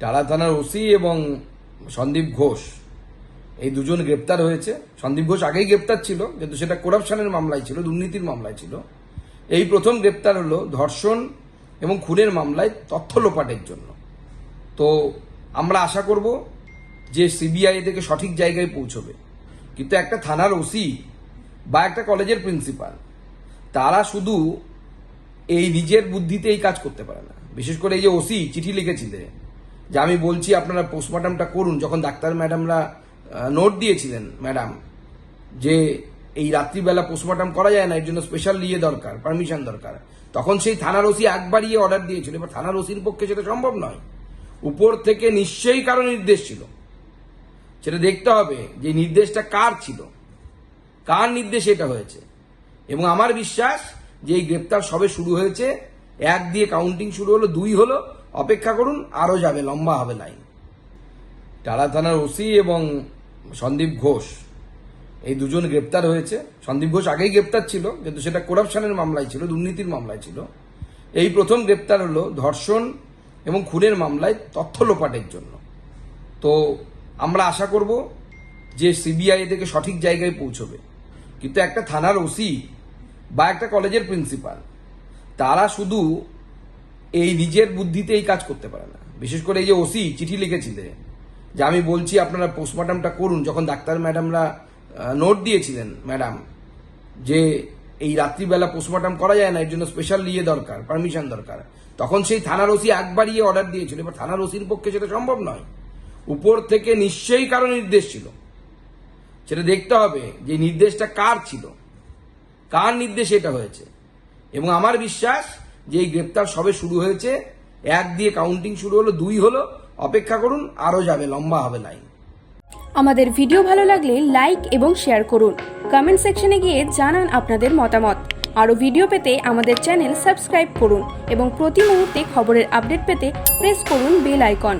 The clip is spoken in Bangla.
টালা থানার ওসি এবং সন্দীপ ঘোষ। এই দুজন গ্রেপ্তার হয়েছে। সন্দীপ ঘোষ আগেই গ্রেপ্তার ছিল, কিন্তু সেটা করাপশনের মামলায় ছিল, দুর্নীতির মামলায় ছিল। এই প্রথম গ্রেপ্তার হলো ধর্ষণ এবং খুনের মামলায় তথ্য লোপাটের জন্য। তো আমরা আশা করব যে সিবিআই থেকে সঠিক জায়গায় পৌঁছবে। কিন্তু একটা থানার ওসি বা একটা কলেজের প্রিন্সিপাল, তারা শুধু এই নিজের বুদ্ধিতে এই কাজ করতে পারে না। বিশেষ করে এই যে ওসি, চিঠি লিখেছিলেন। যে আমি বলছি আপনারা পোস্টমর্টমটা করুন, যখন ডাক্তার ম্যাডামরা নোট দিয়েছিলেন ম্যাডাম, যে এই রাত্রিবেলা পোস্টমর্টম করা যায় না, এর জন্য স্পেশাল ইয়ে দরকার পারমিশন দরকার। তখন সেই থানার ওসি একবার ইয়ে অর্ডার দিয়েছিল, এবার থানার ওসির পক্ষে সেটা সম্ভব নয়। উপর থেকে নিশ্চয়ই কারও নির্দেশ ছিল। সেটা দেখতে হবে যে নির্দেশটা কার ছিল। কার নির্দেশে এটা হয়েছে? এবং আমার বিশ্বাস যে এই গ্রেপ্তার সবে শুরু হয়েছে, এক দিয়ে কাউন্টিং শুরু হলো, দুই হলো অপেক্ষা করুন আরও যাবে, লম্বা হবে লাইন। টালা থানার ওসি এবং সন্দীপ ঘোষ, এই দুজন গ্রেপ্তার হয়েছে। সন্দীপ ঘোষ আগেই গ্রেপ্তার ছিল, কিন্তু সেটা করাপশনের মামলায় ছিল, দুর্নীতির মামলায় ছিল। এই প্রথম গ্রেপ্তার হলো ধর্ষণ এবং খুনের মামলায় তথ্য লোপাটের জন্য। তো আমরা আশা করব যে সিবিআই থেকে সঠিক জায়গায় পৌঁছবে। কিন্তু একটা থানার ওসি বা একটা কলেজের প্রিন্সিপাল, তারা শুধু এই নিজের বুদ্ধিতে এই কাজ করতে পারে না। বিশেষ করে এই যে ওসি চিঠি লিখেছিলেন যে আমি বলছি আপনারা পোস্টমর্টমটা করুন, যখন ডাক্তার ম্যাডামরা নোট দিয়েছিলেন ম্যাডাম যে এই রাত্রিবেলা পোস্টমর্টম করা যায় না, এর জন্য স্পেশাল ইয়ে দরকার পারমিশন দরকার। তখন সেই থানার ওসি একবার ইয়ে অর্ডার দিয়েছিল। এবার থানার ওসির পক্ষে সেটা সম্ভব নয়। উপর থেকে নিশ্চয়ই কারও নির্দেশ ছিল। সেটা দেখতে হবে যে নির্দেশটা কার ছিল। কার নির্দেশে এটা হয়েছে? এবং আমার বিশ্বাস যে এই গ্রেপ্তার সবে শুরু হয়েছে, এক দিয়ে কাউন্টিং শুরু হলো, দুই হলো, অপেক্ষা করুন, আরও যাবে, লম্বা হবে লাইন আমাদের ভিডিও ভালো লাগলে লাইক এবং শেয়ার করুন। কমেন্ট সেকশনে গিয়ে জানান আপনাদের মতামত। আরও ভিডিও পেতে আমাদের চ্যানেল সাবস্ক্রাইব করুন এবং প্রতি মুহূর্তে খবরের আপডেট পেতে প্রেস করুন বেল আইকন